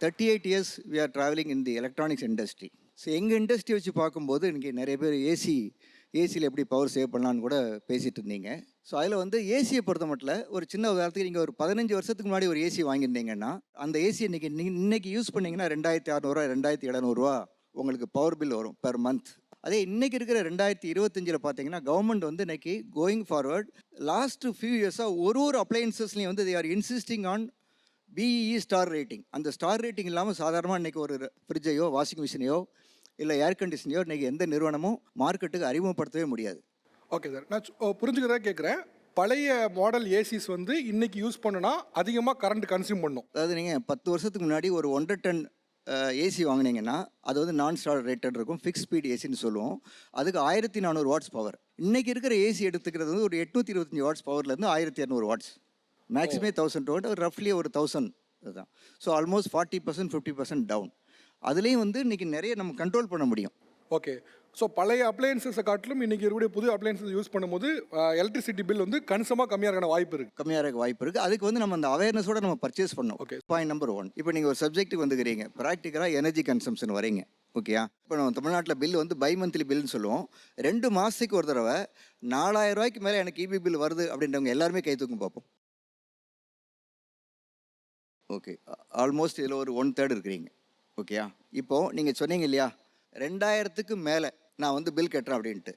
Thirty eight years we are travelling in the electronics industry so எங்கள் industry வச்சு பார்க்கும்போது இன்றைக்கி நிறைய பேர் ஏசி ஏசியில் எப்படி பவர் சேவ் பண்ணலான்னு கூட பேசிகிட்டு இருந்தீங்க. ஸோ அதில் வந்து ஏசியை பொறுத்த மட்டும் ஒரு சின்ன உதாரணத்துக்கு நீங்கள் ஒரு பதினஞ்சு வருஷத்துக்கு முன்னாடி ஒரு ஏசி வாங்கியிருந்தீங்கன்னா அந்த ஏசி இன்னைக்கு நீ- இன்னைக்கு யூஸ் பண்ணிங்கன்னா ரெண்டாயிரத்தி அறநூறுவா ரெண்டாயிரத்தி எழுநூறுவா உங்களுக்கு பவர் பில் வரும் பெர் மந்த் அதே இன்றைக்கி இருக்கிற ரெண்டாயிரத்தி இருபத்தஞ்சில் பார்த்தீங்கன்னா கவர்மெண்ட் வந்து இன்றைக்கி கோயிங் ஃபார்வர்ட் லாஸ்ட் ஃபியூ இயர்ஸாக ஒரு ஒரு அப்ளையன்சஸ்லையும் வந்து they are insisting on B E star rating அந்த ஸ்டார் ரேட்டிங் இல்லாமல் சாதாரணமாக இன்றைக்கி ஒரு ஃப்ரிட்ஜையோ வாஷிங் மிஷினையோ இல்லை ஏர் கண்டிஷனையோ இன்றைக்கி எந்த நிறுவனமும் மார்க்கெட்டுக்கு அறிமுகப்படுத்தவே முடியாது. ஓகே சார் நான் புரிஞ்சுக்கிறதா கேட்குறேன் பழைய மாடல் ஏசிஸ் வந்து இன்னைக்கு யூஸ் பண்ணுனா அதிகமாக கரண்ட் கன்சியூம் பண்ணும். அதாவது நீங்கள் பத்து வருஷத்துக்கு முன்னாடி ஒரு ஒன்றரை டன் ஏசி வாங்குனீங்கன்னா அது வந்து நான் ஸ்டார் ரேட்டட் இருக்கும் ஃபிக்ஸ் ஸ்பீட் ஏசின்னு சொல்லுவோம். அதுக்கு ஆயிரத்தி நானூறு வாட்ஸ் பவர் இன்னைக்கு இருக்கிற ஏசி எடுத்துக்கிறது வந்து ஒரு எட்நூற்றி இருபத்தஞ்சி வாட்ஸ் பவர்லேருந்து ஆயிரத்தி இரநூறு வாட்ஸ் மேக்ஸிமே தௌசண்ட் டூ ஹண்ட்ரட் ரஃப்லி ஒரு தௌசண்ட் இதுதான். So almost forty percent fifty percent down அதுலேயும் வந்து இன்னைக்கு நிறைய நம்ம கண்ட்ரோல் பண்ண முடியும். ஓகே ஸோ பழைய அப்ளையன்சஸை காட்டிலும் இன்னைக்கு இருக்கக்கூடிய புது அப்ளையன்சஸ் யூஸ் பண்ணும்போது எலக்ட்ரிசிட்டி பில் வந்து கணிசமாக கம்மியாக இருக்கான வாய்ப்பு இருக்குது கம்மியாக இருக்க வாய்ப்பு இருக்குது அதுக்கு வந்து நம்ம அந்த அவேர்னஸோட நம்ம பர்ச்சேஸ் பண்ணோம் Okay. பாயிண்ட் நம்பர் ஒன் இப்போ நீங்கள் ஒரு சப்ஜெக்ட்டுக்கு வந்துக்கிறீங்க. ப்ராக்டிக்கலாக எனர்ஜி கன்சம்ஷன் வரீங்க. ஓகேயா இப்போ நம்ம தமிழ்நாட்டில் பில் வந்து பை மந்த்லி பில்னு சொல்லுவோம். ரெண்டு மாதத்துக்கு ஒரு தடவை நாலாயிரம் ரூபாய்க்கு மேலே எனக்கு இபி பில் வருது அப்படின்றவங்க எல்லாருமே கை தூக்கும் பார்ப்போம். ஓகே ஆல்மோஸ்ட் இதில் ஒரு ஒன் தேர்ட் இருக்கிறீங்க. ஓகேயா இப்போது நீங்கள் சொன்னீங்க இல்லையா? ரெண்டாயிரத்துக்கு மேலே நான் வந்து பில் கட்டுறேன் அப்படின்ட்டு.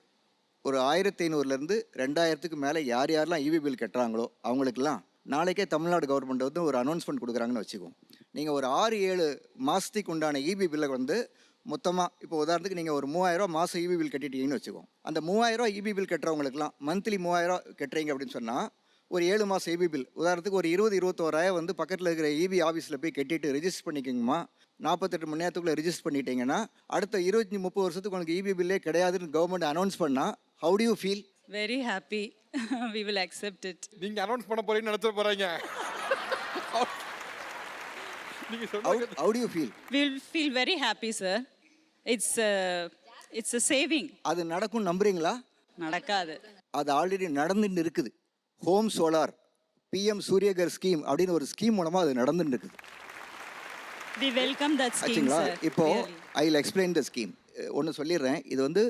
ஒரு ஆயிரத்தி ஐநூறுலேருந்து ரெண்டாயிரத்துக்கு மேலே யார் யாரெல்லாம் இவி பில் கட்டுறாங்களோ அவங்களுக்கெல்லாம் நாளைக்கே தமிழ்நாடு கவர்மெண்ட் வந்து ஒரு அனௌன்ஸ்மெண்ட் கொடுக்குறாங்கன்னு வச்சுக்கோங்க. நீங்கள் ஒரு ஆறு ஏழு மாதத்துக்கு உண்டான இபி பில்லை வந்து மொத்தமாக இப்போ உதாரணத்துக்கு நீங்கள் ஒரு மூவாயிரரூவா மாதம் இபி பில் கட்டிட்டீங்கன்னு வச்சுக்கோம் அந்த மூவாயிரரூவா இபி பில் கட்டுறவங்களுக்குலாம் மந்த்லி மூவாயிரரூவா கட்டுறீங்க அப்படின்னு சொன்னால் ஒரு ஏழு மாதம் இபி பில் உதாரணத்துக்கு ஒரு இருபது இருபத்தோராயிரம் வந்து பக்கத்தில் இருக்கிற இபி ஆஃபீஸில் போய் கட்டிட்டு ரெஜிஸ்டர் பண்ணிக்கோங்கம்மா. நாற்பத்தெட்டு மணி நேரத்துக்குள்ளே ரெஜிஸ்டர் பண்ணிட்டீங்கன்னா அடுத்த இருபத்தி முப்பது வருஷத்துக்கு உங்களுக்கு இபி பில்லே கிடையாதுன்னு கவர்மெண்ட் அனௌன்ஸ் பண்ணால் how do you feel Very happy. we will accept it. நீங்கள் அனௌன்ஸ் பண்ண போறீங்கன்னு நடத்த போகிறீங்க how do you feel We will feel very happy, sir. It's a, it's a saving. அது நடக்கும் நம்புறீங்களா? நடக்காது. அது ஆல்ரெடி நடந்துட்டு இருக்குது. Home solar PM Suryaghar scheme அப்படின்னு ஒரு ஸ்கீம் மூலமாக அது நடந்துட்டு இருக்குது scheme, ஆச்சுங்களா? sir. இப்போ. I will explain the scheme ஒன்று சொல்லிடுறேன். இது வந்து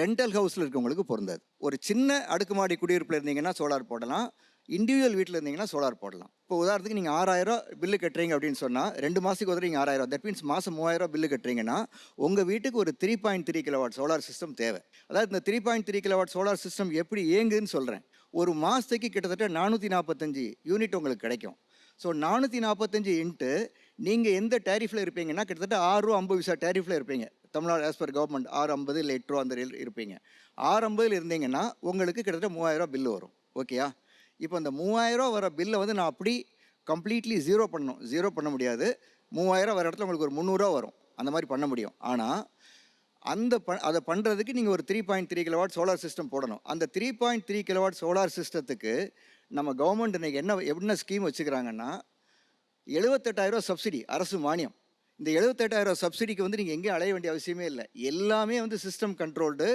ரெண்டல் ஹவுஸில் இருக்கவங்களுக்கு பொருந்தாது. ஒரு சின்ன அடுக்குமாடி குடியிருப்பில் இருந்தீங்கன்னா சோலார் போடலாம். இண்டிவிஜுவல் வீட்டில் இருந்தீங்கன்னா சோலார் போடலாம். இப்போ உதாரணத்துக்கு நீங்கள் ஆறாயிரம் பில்லு கட்டுறீங்க அப்படின்னு சொன்னால் ரெண்டு மாதத்துக்கு ஒரு நீங்கள் ஆறாயிரம். தட் மீன்ஸ் மாதம் மூவாயிரம் பில்லு கட்டுறீங்கன்னா உங்கள் வீட்டுக்கு ஒரு three point three kilowatt solar system தேவை. அதாவது இந்த three point three kilowatt solar system எப்படி இயங்குதுன்னு சொல்கிறேன் ஒரு மாதத்துக்கு கிட்டத்தட்ட நானூற்றி நாற்பத்தஞ்சு யூனிட் உங்களுக்கு கிடைக்கும். ஸோ நானூற்றி நாற்பத்தஞ்சு இன்ட்டு நீங்கள் எந்த டேரிஃபில் இருப்பீங்கன்னா கிட்டத்தட்ட ஆறு ரூபா ஐம்பது விசா டேரிஃபில் இருப்பீங்க. தமிழ்நாடு ஆஸ் பர் கவர்மெண்ட் ஆறு ஐம்பது இல்லை எட்டு ரூபா அந்த இருப்பீங்க. ஆறு ஐம்பதில் இருந்தீங்கன்னா உங்களுக்கு கிட்டத்தட்ட மூவாயிரம் பில்லு வரும். ஓகேயா இப்போ அந்த மூவாயிரரூவா வர பில்லை வந்து நான் அப்படி கம்ப்ளீட்லி ஜீரோ பண்ணணும். ஜீரோ பண்ண முடியாது. மூவாயிரம் வர இடத்துல உங்களுக்கு ஒரு முந்நூறுரூவா வரும். அந்த மாதிரி பண்ண முடியும். ஆனால் அந்த ப அதை பண்ணுறதுக்கு நீங்கள் ஒரு three point three kilowatt solar system போடணும். அந்த three point three kilowatt solar சிஸ்டத்துக்கு நம்ம கவர்மெண்ட் இன்றைக்கி என்ன என்ன ஸ்கீம் வச்சுக்கிறாங்கன்னா எழுபத்தெட்டாயிரம் சப்சிடி அரசு மானியம். இந்த எழுபத்தெட்டாயிரம் சப்சிடிக்கு வந்து நீங்கள் எங்கேயும் அலைய வேண்டிய அவசியமே இல்லை. எல்லாமே வந்து சிஸ்டம் கண்ட்ரோல்டு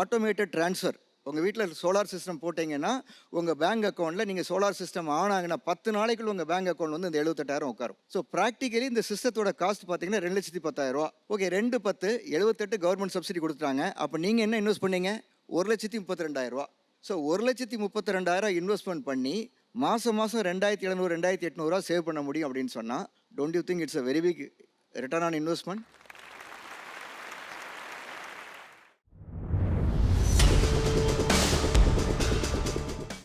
ஆட்டோமேட்டட் ட்ரான்ஸ்ஃபர் உங்கள் வீட்டில் சோலார் சிஸ்டம் போட்டிங்கன்னா உங்கள் பேங்க் அக்கௌண்ட்டில் நீங்கள் சோலார் சிஸ்டம் ஆன் ஆகினா பத்து நாளைக்குள்ள உங்கள் பேங்க் அக்கௌண்ட் வந்து இந்த எழுபத்தெட்டாயிரம் உட்காரும். ஸோ ப்ராக்டிக்கலி இந்த சிஸ்டத்தோட காஸ்ட் பார்த்தீங்கன்னா ரெண்டு லட்சத்தி பத்தாயிரம் ரூபா. ஓகே ரெண்டு பத்து எழுபத்தெட்டு கவர்மெண்ட் சப்சிடி கொடுத்துட்டாங்க. அப்போ நீங்கள் என்ன இன்வெஸ்ட் பண்ணீங்க? ஒரு லட்சத்தி முப்பத்தி ரெண்டாயிரம் ரூபா. ஸோ ஒரு லட்சத்தி முப்பத்தி ரெண்டாயிரம் இன்வெஸ்ட்மெண்ட் பண்ணி மாதம் மாதம் ரெண்டாயிரத்தி எழுநூறு ரெண்டாயிரத்தி எட்நூறுவா சேவ் பண்ண முடியும் அப்படின்னு சொன்னால் don't you think it's a very big return on investment